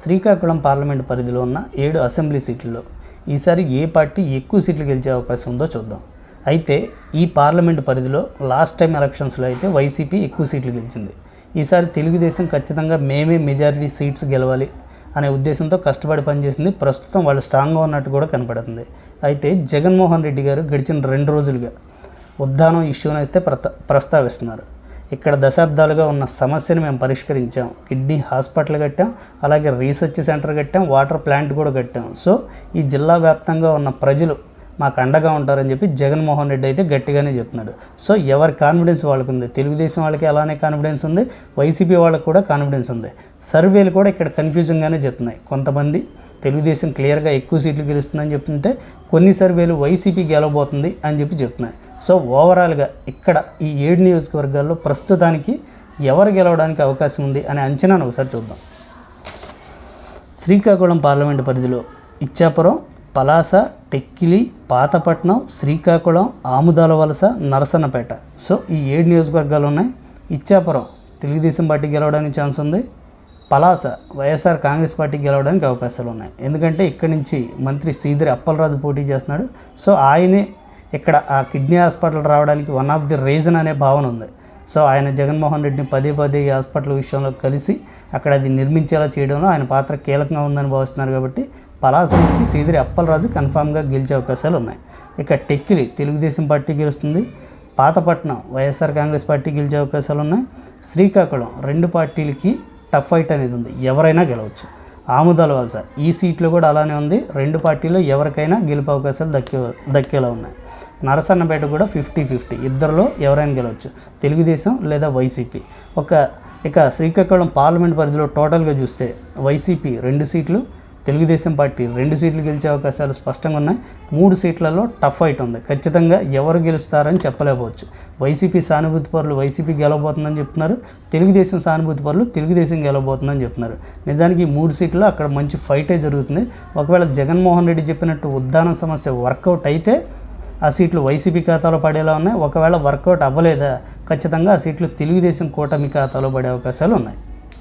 Srikakulam parliament పరిధిలో ఉన్న ఏడు అసెంబ్లీ సీట్లలో ఈసారి ఏ పార్టీ ఎక్కువ సీట్లు గెలిచే అవకాశం ఉందో చూద్దాం. అయితే ఈ పార్లమెంట్ పరిధిలో లాస్ట్ టైం ఎలక్షన్స్లో అయితే వైసీపీ ఎక్కువ సీట్లు గెలిచింది. ఈసారి తెలుగుదేశం ఖచ్చితంగా మేమే మెజారిటీ సీట్స్ గెలవాలి అనే ఉద్దేశంతో కష్టపడి పనిచేసింది. ప్రస్తుతం వాళ్ళు స్ట్రాంగ్గా ఉన్నట్టు కూడా కనపడుతుంది. అయితే జగన్మోహన్ రెడ్డి గారు గడిచిన రెండు రోజులుగా ఉద్దానం ఇష్యూనైతే ప్రత ప్రస్తావిస్తున్నారు. ఇక్కడ దశాబ్దాలుగా ఉన్న సమస్యను మేము పరిష్కరించాం. కిడ్నీ హాస్పిటల్ కట్టాం అలాగే రీసెర్చ్ సెంటర్ కట్టాం వాటర్ ప్లాంట్ కూడా కట్టాం. సో ఈ జిల్లా వ్యాప్తంగా ఉన్న ప్రజలు మాకు అండగా ఉంటారని చెప్పి జగన్మోహన్ రెడ్డి అయితే గట్టిగానే చెప్తున్నాడు. సో ఎవరి కాన్ఫిడెన్స్ వాళ్ళకు ఉంది తెలుగుదేశం వాళ్ళకి అలానే కాన్ఫిడెన్స్ ఉంది వైసీపీ వాళ్ళకి కూడా కాన్ఫిడెన్స్ ఉంది. సర్వేలు కూడా ఇక్కడ కన్ఫ్యూజన్గానే చెప్తున్నాయి. కొంతమంది తెలుగుదేశం క్లియర్గా ఎక్కువ సీట్లు గెలుస్తుందని చెప్తుంటే కొన్ని సర్వేలు వైసీపీ గెలవబోతుంది అని చెప్పి చెప్తున్నాయి. సో ఓవరాల్గా ఇక్కడ ఈ ఏడు నియోజకవర్గాల్లో ప్రస్తుతానికి ఎవరు గెలవడానికి అవకాశం ఉంది అనే అంచనాను ఒకసారి చూద్దాం. శ్రీకాకుళం పార్లమెంటు పరిధిలో ఇచ్చాపురం పలాస టెక్కిలి పాతపట్నం శ్రీకాకుళం ఆముదాల వలస నరసన్నపేట. సో ఈ ఏడు నియోజకవర్గాలు ఉన్నాయి. ఇచ్చాపురం తెలుగుదేశం పార్టీ గెలవడానికి ఛాన్స్ ఉంది. పలాస వైఎస్ఆర్ కాంగ్రెస్ పార్టీ గెలవడానికి అవకాశాలు ఉన్నాయి. ఎందుకంటే ఇక్కడి నుంచి మంత్రి సీదిరి అప్పలరాజు పోటీ చేస్తున్నాడు. సో ఆయనే ఇక్కడ ఆ కిడ్నీ హాస్పిటల్ రావడానికి వన్ ఆఫ్ ది రీజన్ అనే భావన ఉంది. సో ఆయన జగన్మోహన్ రెడ్డిని పదే పదే ఈ హాస్పిటల్ విషయంలో కలిసి అక్కడ అది నిర్మించేలా చేయడంలో ఆయన పాత్ర కీలకంగా ఉందని భావిస్తున్నారు కాబట్టి పలాస నుంచి సీదిరి అప్పలరాజు కన్ఫామ్గా గెలిచే అవకాశాలు ఉన్నాయి. ఇక టెక్కిలి తెలుగుదేశం పార్టీ గెలుస్తుంది. పాతపట్నం వైఎస్ఆర్ కాంగ్రెస్ పార్టీ గెలిచే అవకాశాలు ఉన్నాయి. శ్రీకాకుళం రెండు పార్టీలకి టఫ్ ఫైట్ అనేది ఉంది. ఎవరైనా గెలవచ్చు. ఆముదాల వలస ఈ సీట్లో కూడా అలానే ఉంది. రెండు పార్టీలో ఎవరికైనా గెలుపు అవకాశాలు దక్కే దక్కేలా ఉన్నాయి. నరసన్నపేట కూడా ఫిఫ్టీ ఫిఫ్టీ. ఇద్దరిలో ఎవరైనా గెలవచ్చు. తెలుగుదేశం లేదా వైసీపీ. ఒక ఇక శ్రీకాకుళం పార్లమెంట్ పరిధిలో టోటల్గా చూస్తే వైసీపీ రెండు సీట్లు తెలుగుదేశం పార్టీ రెండు సీట్లు గెలిచే అవకాశాలు స్పష్టంగా ఉన్నాయి. మూడు సీట్లలో టఫ్ ఫైట్ ఉంది. ఖచ్చితంగా ఎవరు గెలుస్తారని చెప్పలేకపోవచ్చు. వైసీపీ సానుభూతి పరులు వైసీపీ గెలవబోతుందని చెప్తున్నారు. తెలుగుదేశం సానుభూతి పరులు తెలుగుదేశం గెలవబోతుందని చెప్తున్నారు. నిజానికి మూడు సీట్లు అక్కడ మంచి ఫైటే జరుగుతుంది. ఒకవేళ జగన్మోహన్ రెడ్డి చెప్పినట్టు ఉద్దానం సమస్య వర్కౌట్ అయితే ఆ సీట్లు వైసీపీ ఖాతాలో పడేలా ఉన్నాయి. ఒకవేళ వర్కౌట్ అవ్వలేదా? ఖచ్చితంగా ఆ సీట్లు తెలుగుదేశం కూటమి ఖాతాలో పడే అవకాశాలు ఉన్నాయి.